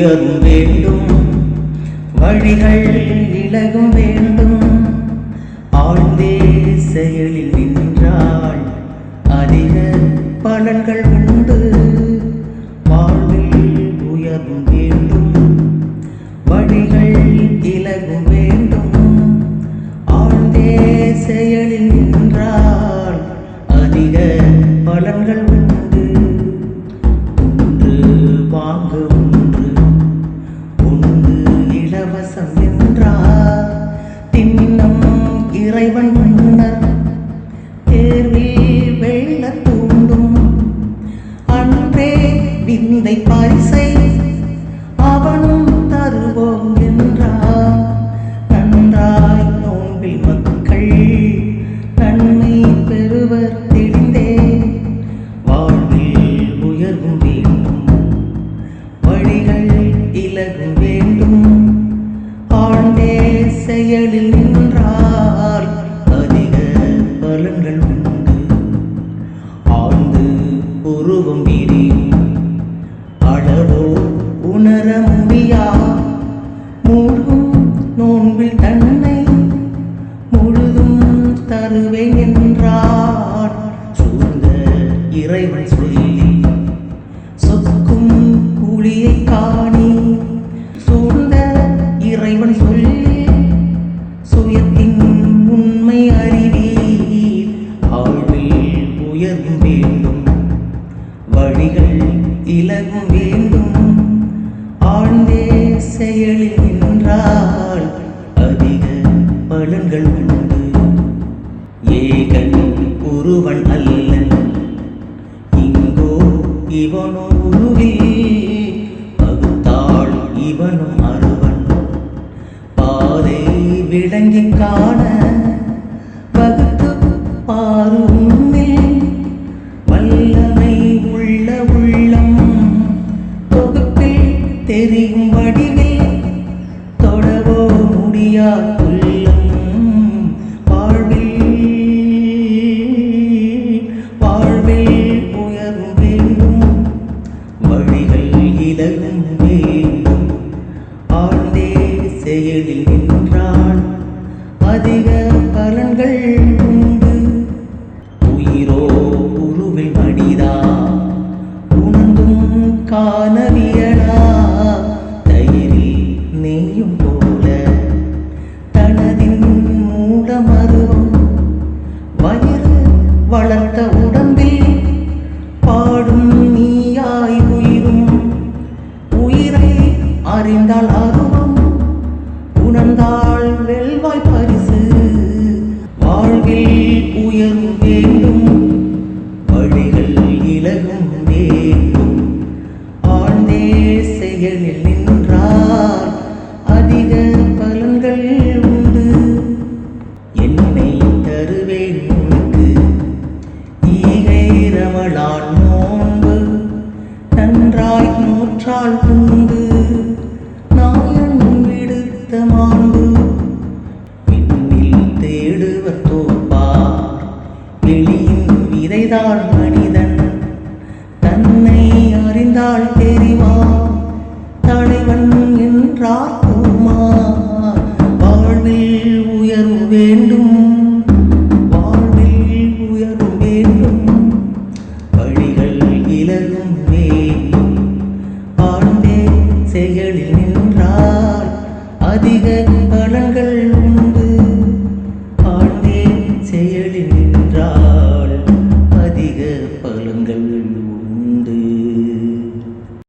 உயரும் வேண்டும். வழிகள் இலகும் வேண்டும். ஆழ்ந்தே செயலில் நின்றால் அதிக பலன்கள் பரவசம் என்றார் தின்னம் இறைவன் முன்னர் தேர்வில் வெள்ள தூண்டும். அன்றே விந்தை பரிசை அவனும் தருவோம் என்றார். நன்றாய் நோன்பில் மக்கள் நன்மை பெறுவர் தெளிந்தே. வாழ்வில் உயர்வும் தருவேன் சூழ்ந்த இறைவன் சொல்லி சொக்கும் கூலியை காணி. சூழ்ந்த இறைவன் சொல்லி சுயத்தின் உண்மை அறிவி ஆழ்வில் உயர்வும் வேண்டும் வழிகள் இலகும் வேண்டும். ஆழ்ந்தே செயலில் நின்றார். இவனோ பகுத்தாள் இவனும் அருவன் பாதை விளங்கி காண பகுத்து பாருமே வல்லமை உள்ள உள்ளம் தொகுப்பில் தெரியும் வடிவில். தொடவோ முடியாது செயலில் நின்றால் வாழ்வில் உயரும் வேண்டும். வழிகள் இலகும் வேண்டும் ஆழ்ந்தே செயலில் நின்றார் அதிக பலன்கள் உண்டு. என்னை தருவேன் உனக்கு. ஈகை ரமலான் நோன்பு நன்றாய் நூற்றால் உண்டு. அறிந்தால் தெரிவான் தலைவன் என்றார்